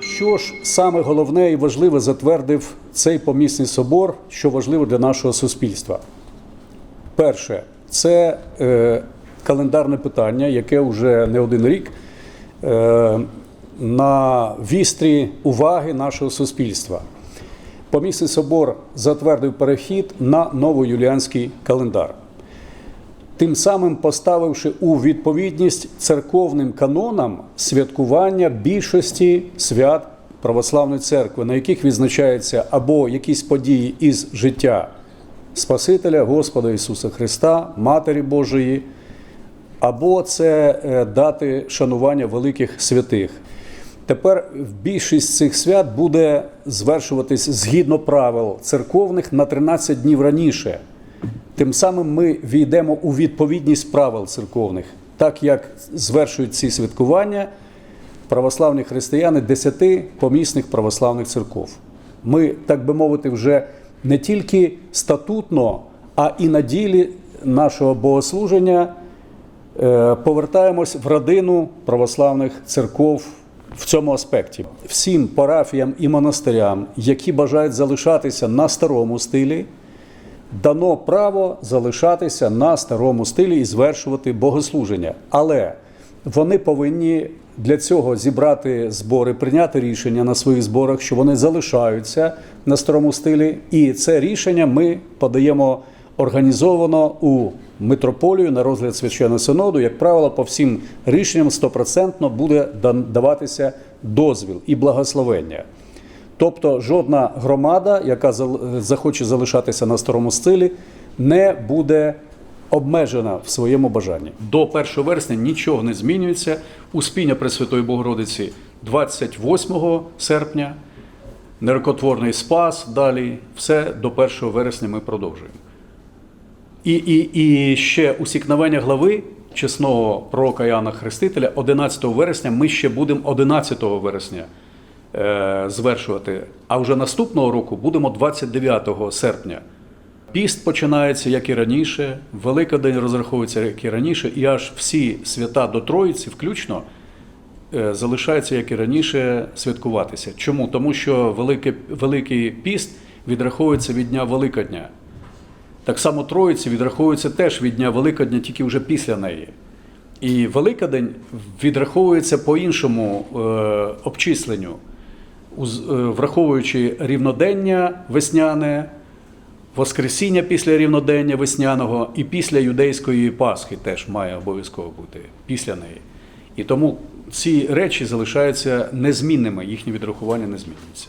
Що ж саме головне і важливе затвердив цей помісний собор, що важливо для нашого суспільства? Перше, це е, календарне питання, яке вже не один рік е, на вістрі уваги нашого суспільства. Помісний собор затвердив перехід на новоюліанський календар тим самим поставивши у відповідність церковним канонам святкування більшості свят православної церкви, на яких відзначаються або якісь події із життя Спасителя Господа Ісуса Христа, Матері Божої, або це е, дати шанування великих святих. Тепер більшість цих свят буде звершуватись згідно правил церковних на 13 днів раніше. Тим самим ми війдемо у відповідність правил церковних, так як звершують ці святкування православні християни десяти помісних православних церков. Ми, так би мовити, вже не тільки статутно, а і на ділі нашого богослуження е, повертаємось в родину православних церков в цьому аспекті. Всім парафіям і монастирям, які бажають залишатися на старому стилі, дано право залишатися на старому стилі і звершувати богослуження. Але вони повинні для цього зібрати збори, прийняти рішення на своїх зборах, що вони залишаються на старому стилі. І це рішення ми подаємо організовано у митрополію на розгляд священного синоду. Як правило, по всім рішенням стопроцентно буде даватися дозвіл і благословення. Тобто жодна громада, яка захоче залишатися на старому стилі, не буде обмежена в своєму бажанні. До 1 вересня нічого не змінюється. Успіння Пресвятої Богородиці 28 серпня, нерокотворний спас далі. Все до 1 вересня ми продовжуємо. І, і, і ще усікновення глави чесного пророка Іоанна Хрестителя 11 вересня ми ще будемо 11 вересня звершувати. А вже наступного року будемо 29 серпня. Піст починається, як і раніше, Великодень розраховується, як і раніше, і аж всі свята до Троїці, включно, е, залишаються, як і раніше, святкуватися. Чому? Тому що Великий, Великий піст відраховується від Дня Великодня. Так само Троїці відраховується теж від Дня Великодня, тільки вже після неї. І Великодень відраховується по іншому е, обчисленню, е, враховуючи рівнодення весняне, Воскресіння після рівнодення весняного і після юдейської Пасхи теж має обов'язково бути після неї. І тому ці речі залишаються незмінними, їхнє відрахування не змінюється.